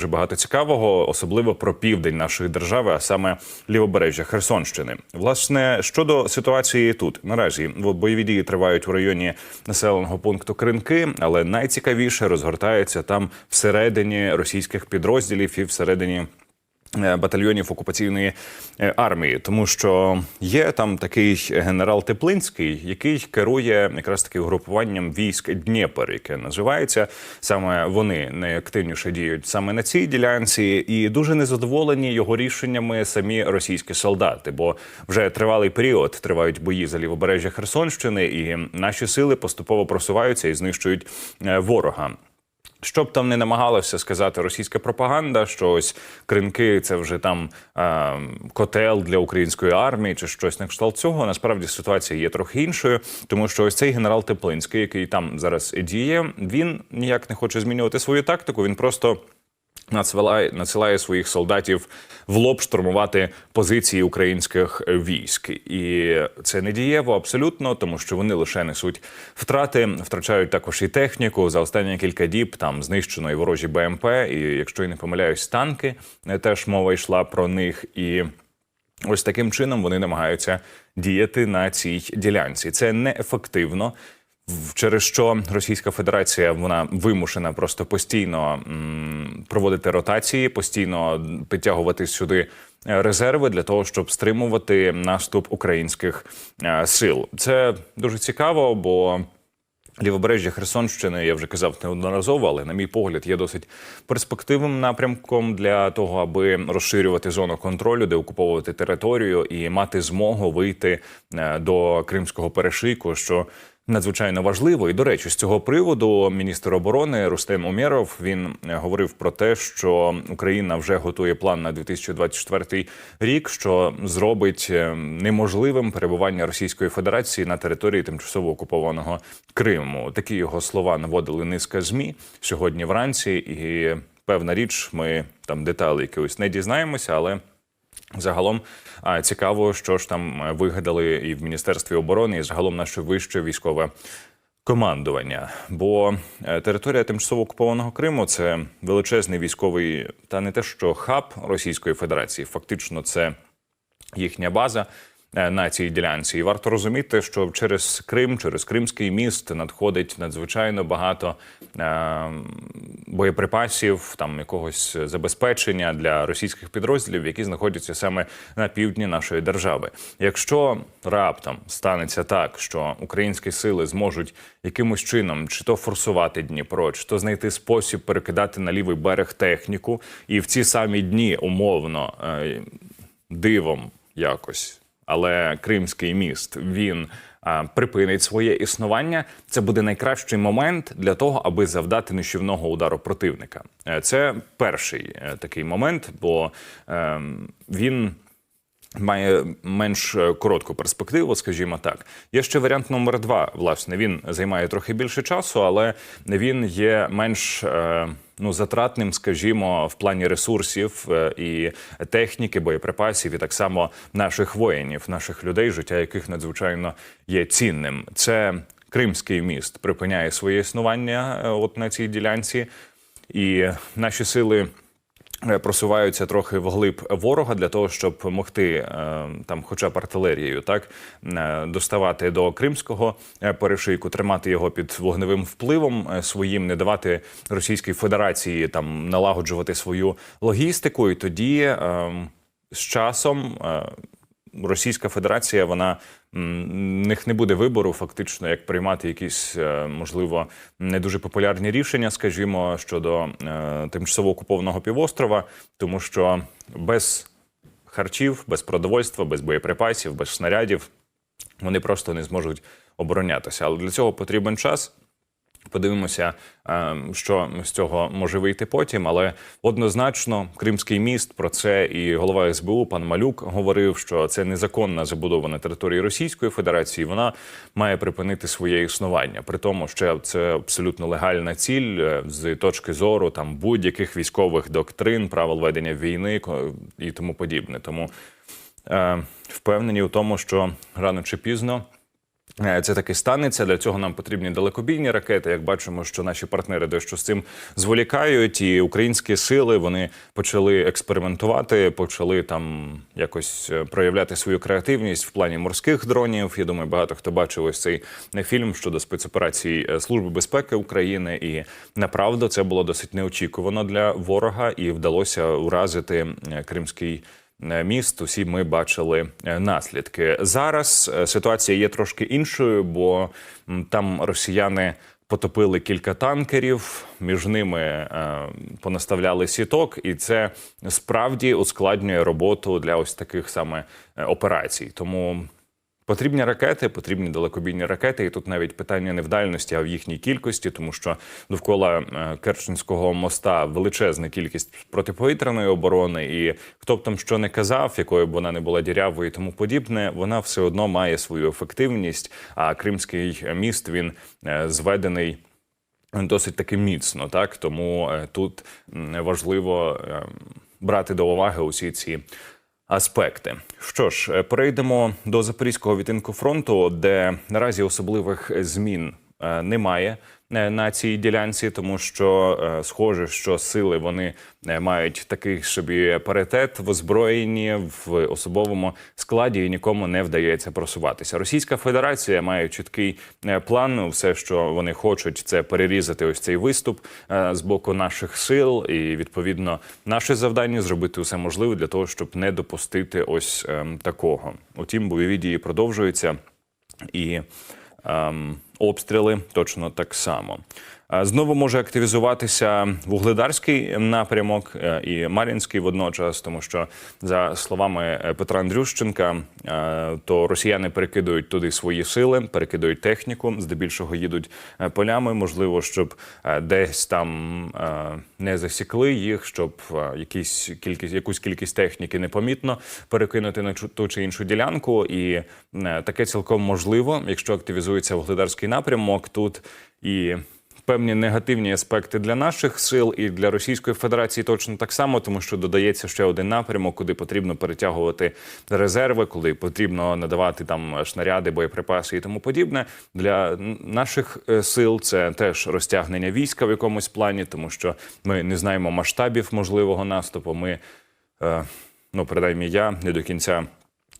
Дуже багато цікавого, особливо про південь нашої держави, а саме лівобережжя Херсонщини. Власне, щодо ситуації тут наразі бойові дії тривають в районі населеного пункту Кринки, але найцікавіше розгортається там всередині російських підрозділів і всередині. Е, Батальйонів окупаційної е, армії, тому що є там такий генерал Теплинський, який керує якраз таки угрупуванням військ Дніпер, яке називається саме вони найактивніше діють саме на цій ділянці, і дуже незадоволені його рішеннями самі російські солдати. Бо вже тривалий період тривають бої за лівобережжя Херсонщини, і наші сили поступово просуваються і знищують е, ворога. Що б там не намагалася сказати російська пропаганда, що ось кринки це вже там е, котел для української армії чи щось на кшталт цього. Насправді ситуація є трохи іншою, тому що ось цей генерал Теплинський, який там зараз діє, він ніяк не хоче змінювати свою тактику. Він просто надсилає, надсилає своїх солдатів в лоб штурмувати позиції українських військ, і це не дієво абсолютно, тому що вони лише несуть втрати, втрачають також і техніку. За останні кілька діб там знищено і ворожі БМП, і якщо я не помиляюсь, танки е, теж мова йшла про них і. Ось таким чином вони намагаються діяти на цій ділянці. Це неефективно. Через що Російська Федерація вона вимушена просто постійно проводити ротації, постійно підтягувати сюди е, резерви для того, щоб стримувати наступ українських е, сил. Це дуже цікаво, бо Лівобережжя Херсонщини, я вже казав неодноразово, але на мій погляд є досить перспективним напрямком для того, аби розширювати зону контролю, де окуповувати територію і мати змогу вийти е, до кримського перешийку, що надзвичайно важливо. І до речі, з цього приводу міністр оборони Рустем Умєров він е, говорив про те, що Україна вже готує план на 2024 рік, що зробить е, неможливим перебування Російської Федерації на території тимчасово окупованого Криму. Такі його слова наводили низка змі сьогодні вранці, і певна річ, ми там деталі якось не дізнаємося, але. Загалом цікаво, що ж там е, вигадали і в міністерстві оборони, і загалом наше вище військове командування. Бо е, територія тимчасово окупованого Криму це величезний військовий, та не те, що хаб Російської Федерації, фактично, це їхня база. Е, На цій ділянці, і варто розуміти, що через Крим, через Кримський міст надходить надзвичайно багато е, боєприпасів, там якогось забезпечення для російських підрозділів, які знаходяться саме на півдні нашої держави. Якщо раптом станеться так, що українські сили зможуть якимось чином чи то форсувати Дніпро, чи то знайти спосіб перекидати на лівий берег техніку, і в ці самі дні умовно е, дивом якось, але Кримський міст він а, припинить своє існування. Це буде найкращий момент для того, аби завдати нищівного удару противника. Е, Це перший е, такий момент, бо е, він. Має менш е, коротку перспективу, скажімо так. Є ще варіант номер два. Власне, він займає трохи більше часу, але він є менш е, ну затратним, скажімо, в плані ресурсів е, і техніки, боєприпасів, і так само наших воїнів, наших людей, життя яких надзвичайно є цінним. Це Кримський міст припиняє своє існування от на цій ділянці, і наші сили. Е, Просуваються трохи вглиб ворога для того, щоб могти е, там, хоча б артилерією, так е, доставати до кримського перешийку, тримати його під вогневим впливом своїм, не давати Російській Федерації там налагоджувати свою логістику, і тоді е, з часом. Російська Федерація вона в них не буде вибору, фактично, як приймати якісь е, можливо не дуже популярні рішення, скажімо, щодо е, тимчасово окупованого півострова, тому що без харчів, без продовольства, без боєприпасів, без снарядів вони просто не зможуть оборонятися. Але для цього потрібен час. Подивимося, е, що з цього може вийти потім. Але однозначно, Кримський міст про це і голова СБУ пан Малюк говорив, що це незаконна забудова на території Російської Федерації. Вона має припинити своє існування. При тому, що це абсолютно легальна ціль е, з точки зору там будь-яких військових доктрин, правил ведення війни і тому подібне. Тому е, впевнені у тому, що рано чи пізно це таки станеться. Для цього нам потрібні далекобійні ракети. Як бачимо, що наші партнери дещо з цим зволікають, і українські сили вони почали експериментувати, почали там якось е, проявляти свою креативність в плані морських дронів. Я думаю, багато хто бачив ось цей е, фільм щодо спецоперацій е, Служби безпеки України, і направду це було досить неочікувано для ворога, і вдалося уразити е, кримський. Е, Міст усі ми бачили е, наслідки. Зараз е, ситуація є трошки іншою, бо там росіяни потопили кілька танкерів, між ними понаставляли сіток, і це справді ускладнює роботу для ось таких саме операцій. Тому Потрібні ракети, потрібні далекобійні ракети, і тут навіть питання не в дальності, а в їхній кількості, тому що довкола е, Керченського моста величезна кількість протиповітряної оборони, і хто б там що не казав, якою б вона не була дірявою і тому подібне, вона все одно має свою ефективність. А Кримський міст він е, зведений. Досить таки міцно, так тому е, тут важливо е, брати до уваги усі ці аспекти. Що ж, е, перейдемо до запорізького відтинку фронту, де наразі особливих змін е, немає на цій ділянці, тому що е, схоже, що сили вони е, мають такий собі паритет в озброєнні в особовому складі, і нікому не вдається просуватися. Російська Федерація має чіткий е, план. Все, що вони хочуть, це перерізати ось цей виступ е, з боку наших сил, і відповідно наше завдання зробити усе можливе для того, щоб не допустити ось ем, такого. Утім, бойові дії продовжуються і ем, обстріли точно так само. Знову може активізуватися вугледарський напрямок е, і Мар'їнський водночас, тому що за словами е, Петра Андрющенка, е, то росіяни перекидують туди свої сили, перекидують техніку, здебільшого їдуть полями. Можливо, щоб десь там не засікли їх, щоб якісь кількість якусь кількість техніки непомітно перекинути на ту чи іншу ділянку. І таке цілком можливо, якщо активізується вугледарський напрямок, тут і певні негативні аспекти для наших сил і для Російської Федерації точно так само, тому що додається ще один напрямок, куди потрібно перетягувати резерви, коли потрібно надавати там снаряди, боєприпаси і тому подібне. Для наших е, сил це теж розтягнення війська в якомусь плані, тому що ми не знаємо масштабів можливого наступу. Ми е, ну принаймні я не до кінця.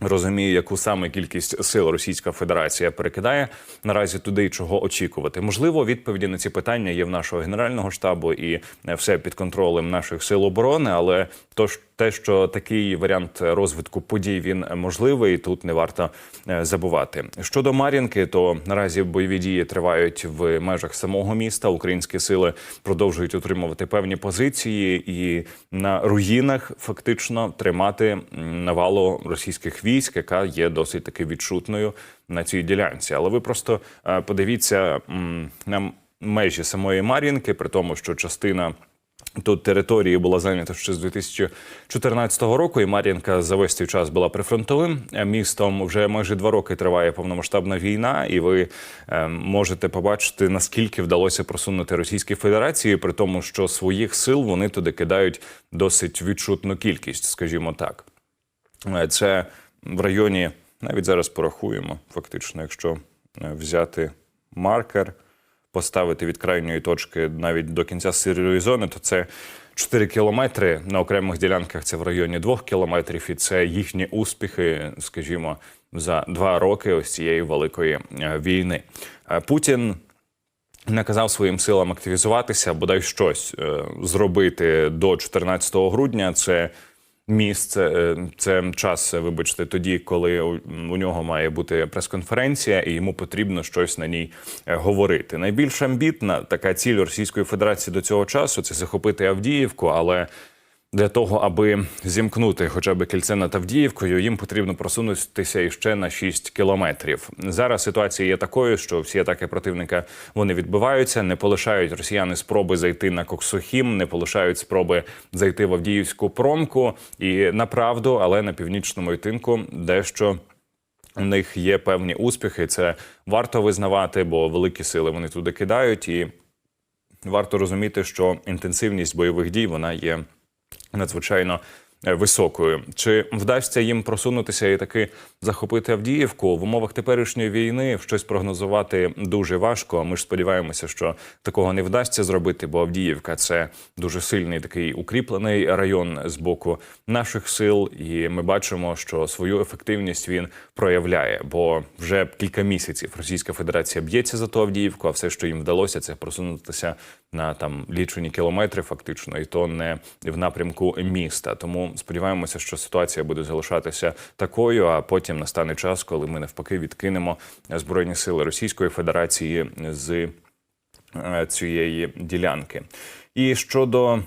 Розумію, яку саме кількість сил Російська Федерація перекидає наразі туди, чого очікувати. Можливо, відповіді на ці питання є в нашого генерального штабу і е, все під контролем наших сил оборони. Але то те, що такий варіант розвитку подій він можливий, тут не варто е, забувати. Щодо Мар'їнки, то наразі бойові дії тривають в межах самого міста. Українські сили продовжують утримувати певні позиції і на руїнах фактично тримати навалу російських військ, яка є досить таки відчутною на цій ділянці. Але ви просто е, подивіться на межі самої Мар'їнки, при тому, що частина. Тут території була зайнята ще з 2014 року, і Мар'їнка за весь цей час була прифронтовим е, містом. Вже майже два роки триває повномасштабна війна, і ви е, можете побачити наскільки вдалося просунути Російській Федерації, при тому, що своїх сил вони туди кидають досить відчутну кількість, скажімо так. Е, Це в районі, навіть зараз порахуємо, фактично, якщо е, взяти маркер, поставити від крайньої точки навіть до кінця сирої зони, то це 4 кілометри на окремих ділянках. Це в районі 2 кілометрів, і це їхні успіхи, скажімо, за два роки ось цієї великої е, війни. Е, Путін наказав своїм силам активізуватися, бодай щось е, зробити до 14 грудня. Це місце, е, це час, вибачте, тоді, коли у, нього має бути прес-конференція, і йому потрібно щось на ній е, говорити. Найбільш амбітна така ціль Російської Федерації до цього часу це захопити Авдіївку, але для того, аби зімкнути хоча б кільце над Авдіївкою, їм потрібно просунутися іще на 6 кілометрів. Зараз ситуація є такою, що всі атаки противника вони відбиваються, не полишають росіяни спроби зайти на Коксохім, не полишають спроби зайти в Авдіївську промку і направду, але на північному ітинку дещо. У них є певні успіхи. Це варто визнавати, бо великі сили вони туди кидають, і варто розуміти, що інтенсивність бойових дій вона є надзвичайно е, високою. Чи вдасться їм просунутися і таки захопити Авдіївку в умовах теперішньої війни? Щось прогнозувати дуже важко. Ми ж сподіваємося, що такого не вдасться зробити, бо Авдіївка це дуже сильний такий укріплений район з боку наших сил, і ми бачимо, що свою ефективність він проявляє. Бо вже кілька місяців Російська Федерація б'ється за ту Авдіївку, а все, що їм вдалося, це просунутися на там лічені кілометри, фактично, і то не в напрямку міста. Тому сподіваємося, що ситуація буде залишатися такою. А потім настане час, коли ми навпаки відкинемо збройні сили Російської Федерації з е, цієї ділянки. І щодо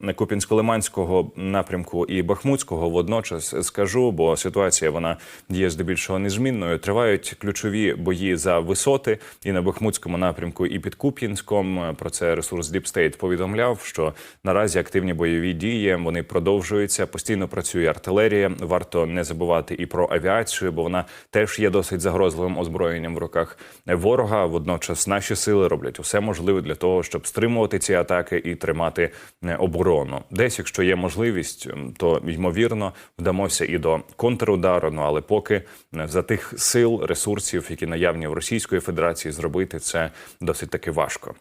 Куп'янсько-Лиманського напрямку і Бахмутського водночас скажу, бо ситуація вона є здебільшого незмінною. Тривають ключові бої за висоти і на Бахмутському напрямку, і під Куп'янськом. Про це ресурс Deep State повідомляв, що наразі активні бойові дії вони продовжуються. Постійно працює артилерія. Варто не забувати і про авіацію, бо вона теж є досить загрозливим озброєнням в руках ворога. Водночас наші сили роблять усе можливе для того, щоб стримувати ці атаки і тримати е, оборону. Десь, якщо є можливість, то ймовірно вдамося і до контрудару. Ну але поки за тих сил, ресурсів, які наявні в Російської Федерації, зробити це досить таки важко.